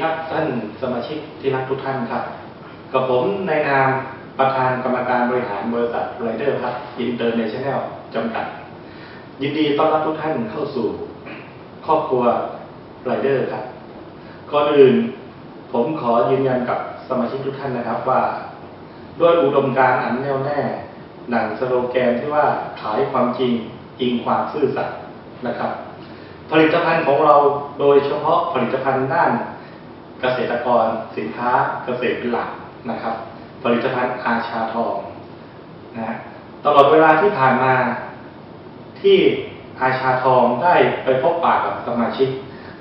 ครับท่านสมาชิกที่รักทุกท่านครับ กับผมในนามประธานกรรมการบริหารบริษัทไรเดอร์ครับอินเตอร์เนชั่นแนลจำกัด ยินดีต้อนรับทุกท่านเข้าสู่ ครอบครัวไรเดอร์ครับ ก่อนอื่นผมขอยืนยันกับสมาชิกทุกท่านนะครับว่า ด้วยอุดมการณ์อันแน่วแน่หนังสโลแกนที่ว่าขายความจริงอิงความซื่อสัตย์นะครับ ผลิตภัณฑ์ของเราโดยเฉพาะผลิตภัณฑ์ด้าน เกษตรกร สินค้าเกษตรเป็นหลักนะครับ ผลิตภัณฑ์อาชาทองนะฮะตลอดเวลาที่ผ่านมาที่อาชาทองได้ไปพบปะกับสมาชิก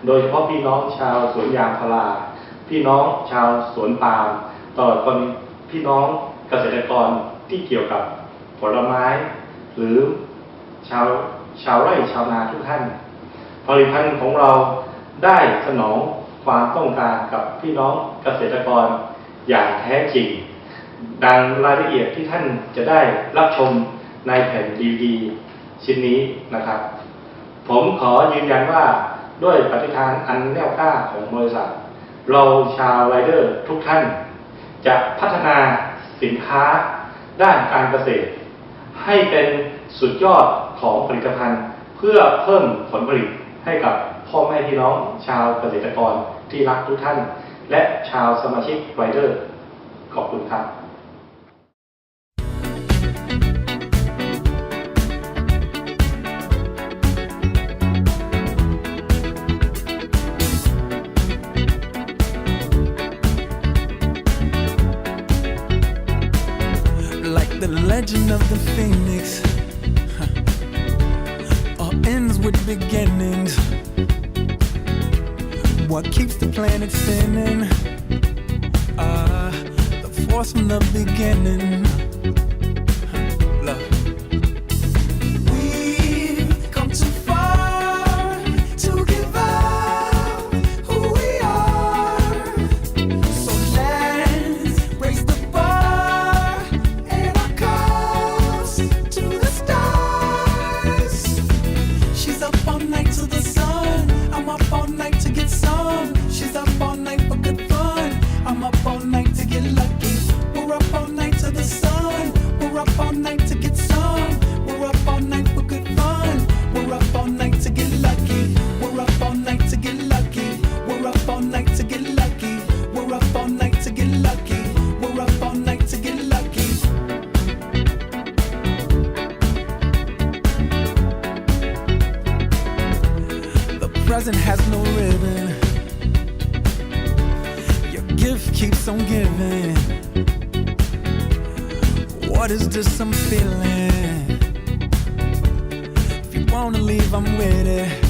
โดยเฉพาะพี่น้องชาวสวนยางพาราพี่น้องชาวสวนปาล์มตลอดคนพี่น้องเกษตรกรที่เกี่ยวกับผลไม้ หรือชาวชาวไร่ชาวนาทุกท่าน ผลิตภัณฑ์ของเราได้สนอง ความต้องการกับพี่น้องเกษตรกรอย่างแท้จริง ดังรายละเอียดที่ท่านจะได้รับชมในแผ่นดีวีชิ้นนี้นะครับ ผมขอยืนยันว่าด้วยปฏิทานอันแน่วกล้าของบริษัท เราชาวไรเดอร์ทุกท่าน จะพัฒนาสินค้าด้านการเกษตร ให้เป็นสุดยอดของผลิตภัณฑ์ เพื่อเพิ่มผลผลิตให้กับ พ่อแม่พี่น้องชาวเกษตรกรที่รักทุกท่าน และชาวสมาชิกไรเดอร์ขอบคุณครับ like what keeps the planet spinning. Uh, the force from the beginning night to get lucky. We're up all night to get lucky. We're up all night to get lucky. The present has no ribbon. Your gift keeps on giving. What is this I'm feeling? If you wanna leave, I'm with it.